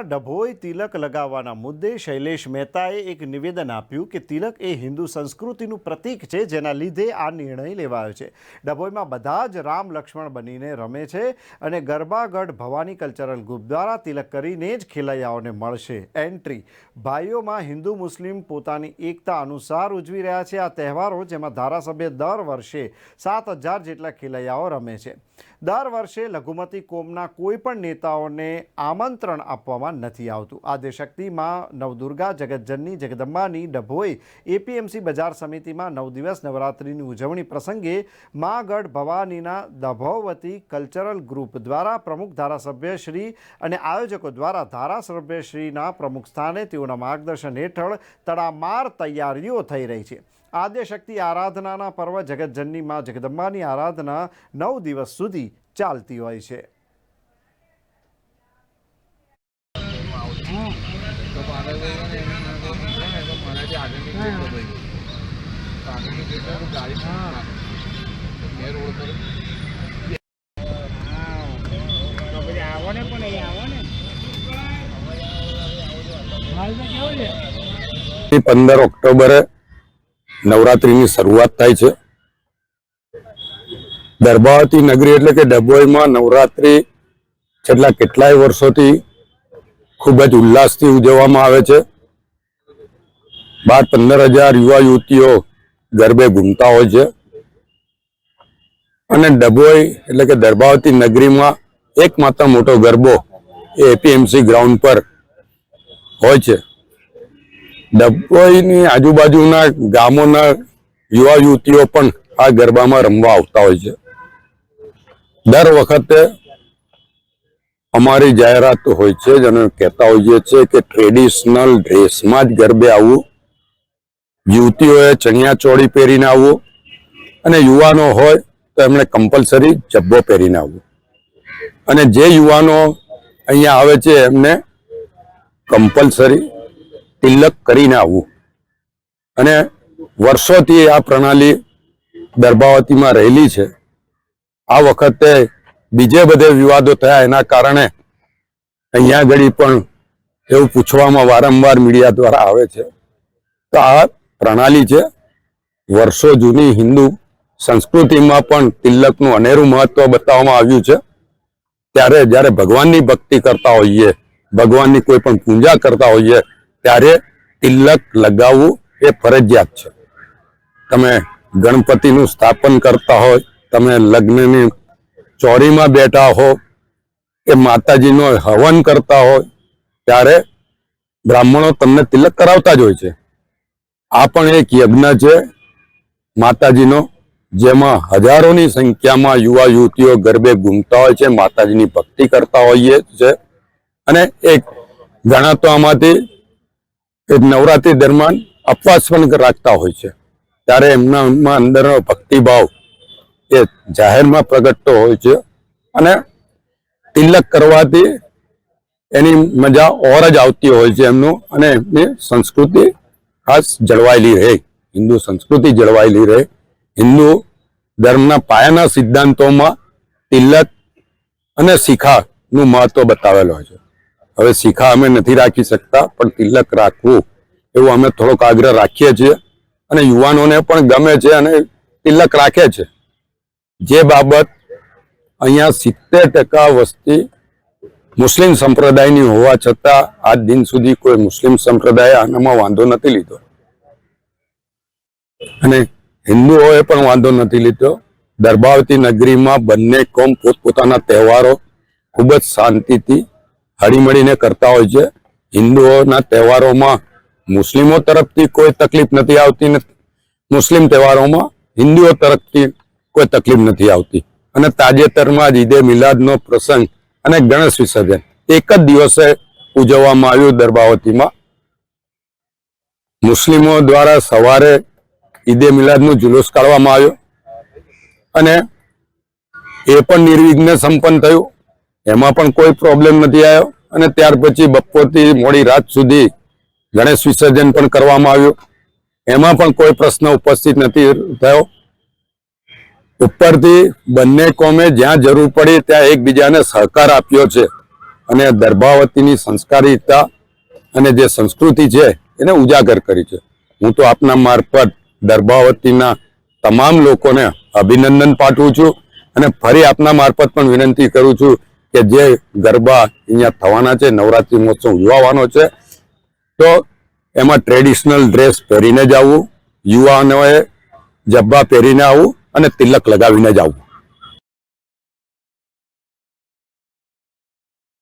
ડભોઈ તિલક લગાવવાના મુદ્દે શૈલેષ મહેતાએ એક નિવેદન આપ્યું કે તિલક એ હિન્દુ સંસ્કૃતિનું પ્રતીક છે, જેના લીધે આ નિર્ણય લેવાયો છે. ડભોઈમાં બધા જ રામ લક્ષ્મણ બનીને રમે છે અને ગરબાગઢ ભવાની કલ્ચરલ ગ્રુપ દ્વારા તિલક કરીને જ ખેલૈયાઓને મળશે એન્ટ્રી. ભાઈઓમાં હિન્દુ મુસ્લિમ પોતાની એકતા અનુસાર ઉજવી રહ્યા છે આ તહેવારો, જેમાં ધારાસભ્ય દર વર્ષે સાત હજાર જેટલા ખેલૈયાઓ રમે છે. દર વર્ષે લઘુમતી કોમના કોઈપણ નેતાઓને આમંત્રણ આપવામાં નથી આવતું. આદ્યશક્તિમાં નવદુર્ગા જગતજનની જગદંબાની, ડભોઈ, એપીએમસી બજાર સમિતિમાં નવ દિવસ નવરાત્રિની ઉજવણી પ્રસંગે માગઢ ભવાનીના દભોવતી કલ્ચરલ ગ્રુપ દ્વારા પ્રમુખ ધારાસભ્યશ્રી અને આયોજકો દ્વારા ધારાસભ્યશ્રીના પ્રમુખ સ્થાને તેઓના માર્ગદર્શન હેઠળ તડામાર તૈયારીઓ થઈ રહી છે. આદ્યશક્તિ આરાધનાના પર્વ જગતજનની માં જગદંબાની આરાધના નવ દિવસ સુધી ચાલતી હોય છે. પંદર ઓક્ટોબરે નવરાત્રીની શરૂઆત થાય છે. દરબાવતી નગરી એટલે કે ડભોઈમાં નવરાત્રિ છેલ્લા કેટલાય વર્ષોથી ખૂબ જ ઉલ્લાસથી ઉજવવામાં આવે છે. બાર પંદર હજાર યુવા યુવતીઓ ગરબે ઘૂમતા હોય છે. અને ડભોઈ એટલે કે દરબાવતી નગરીમાં એકમાત્ર મોટો ગરબો એ એપીએમસી ગ્રાઉન્ડ પર હોય છે. ડભોઈની આજુબાજુના ગામોના યુવા યુવતીઓ પણ આ ગરબામાં રમવા આવતા હોય છે. દર વખતે અમારી જાહેરાત હોય છે જેને કહેતા હોઈએ છીએ કે ટ્રેડિશનલ ડ્રેસમાં જ ગરબે આવવું યુવતીઓએ ચણિયા ચોળી પહેરીને આવવું અને યુવાનો હોય તો એમણે કમ્પલસરી જબ્બો પહેરીને આવવું અને જે યુવાનો અહીંયા આવે છે એમને કમ્પલસરી તિલક કરીને આવવું અને વર્ષોથી આ પ્રણાલી દરબાવતીમાં રહેલી છે. આ વખતે બીજે બધે વિવાદો થયા એના કારણે અહીંયા આગળ પણ એવું પૂછવામાં વારંવાર મીડિયા દ્વારા આવે છે. તો આ પ્રણાલી છે. વર્ષો જૂની હિન્દુ સંસ્કૃતિમાં પણ તિલકનું અનેરું મહત્વ બતાવવામાં આવ્યું છે. ત્યારે જ્યારે ભગવાનની ભક્તિ કરતા હોઈએ, ભગવાનની કોઈ પણ પૂજા કરતા હોઈએ, ત્યારે તિલક લગાવવું એ ફરજિયાત છે. તમે ગણપતિનું સ્થાપન કરતા હોય, તમે લગ્નની ચોરીમાં બેઠા હો કે માતાજીનો હવન કરતા હોય ત્યારે બ્રાહ્મણો તમને તિલક કરાવતા જ હોય છે. આ પણ એક યજ્ઞ છે. માતાજીનો, જેમાં હજારોની સંખ્યામાં યુવા યુવતીઓ ગરબે ઘૂમતા હોય છે, માતાજીની ભક્તિ કરતા હોઈએ છે. અને એક ઘણા તો આમાંથી એક નવરાત્રી દરમિયાન અપવાસ પણ રાખતા હોય છે. ત્યારે એમનામાં અંદરનો ભક્તિભાવ એ જાહેરમાં પ્રગટતો હોય છે અને તિલક કરવાથી એની મજા ઓર જ આવતી હોય છે એમનું અને એમની સંસ્કૃતિ ખાસ જળવાયેલી રહે. હિન્દુ સંસ્કૃતિ જળવાયેલી રહે. હિન્દુ ધર્મના પાયાના સિદ્ધાંતોમાં તિલક અને શિખાનું મહત્વ બતાવેલો છે. હવે શિખા અમે નથી રાખી શકતા, પણ તિલક રાખવું એવું અમે થોડોક આગ્રહ રાખીએ છીએ અને યુવાનોને પણ ગમે છે અને તિલક રાખે છે. જે બાબત અહીંયા સિત્તેર ટકા વસ્તી મુસ્લિમ સંપ્રદાયની હોવા છતાં આજ દિન સુધી કોઈ મુસ્લિમ સંપ્રદાય આનામાં વાંધો નથી લીધો. અને હિન્દુઓએ પણ વાંધો નથી લીધો. દરબાવતી નગરીમાં બંને કોમ પોતપોતાના તહેવારો ખૂબ જ શાંતિથી હળીમળીને કરતા હોય છે. હિન્દુઓના તહેવારોમાં મુસ્લિમો તરફથી કોઈ તકલીફ નથી આવતી ને મુસ્લિમ તહેવારોમાં હિન્દુઓ તરફથી કોઈ તકલીફ નથી આવતી. અને તાજેતરમાં જ ઈદે મિલાદનો પ્રસંગ અને ગણેશ વિસર્જન એક જ દિવસે ઉજવવામાં આવ્યું દરબાવતીમાં. મુસ્લિમો દ્વારા સવારે ઈદે મિલાદનું જુલુસ કાઢવામાં આવ્યો. અને એ પણ નિર્વિઘ્ને સંપન્ન થયું. એમાં પણ કોઈ પ્રોબ્લેમ નથી આવ્યો. અને ત્યાર પછી બપોરથી મોડી રાત સુધી ગણેશ વિસર્જન પણ કરવામાં આવ્યું. એમાં પણ કોઈ પ્રશ્ન ઉપસ્થિત નથી થયો. ઉપરથી બંને કોમે જ્યાં જરૂર પડી ત્યાં એકબીજાને સહકાર આપ્યો છે. અને દર્ભાવતીની સંસ્કારિકતા અને જે સંસ્કૃતિ છે, એને ઉજાગર કરી છે. હું તો આપના મારફત દર્ભાવતીના તમામ લોકોને અભિનંદન પાઠવું છું અને ફરી આપના મારફત પણ વિનંતી કરું છું કે જે ગરબા અહીંયા થવાના છે, નવરાત્રિ મહોત્સવ ઉજવવાનો છે, તો એમાં ટ્રેડિશનલ ડ્રેસ પહેરીને જ આવવું યુવાનોએ જબ્બા પહેરીને આવવું અને તિલક લગાવીને જ આવવું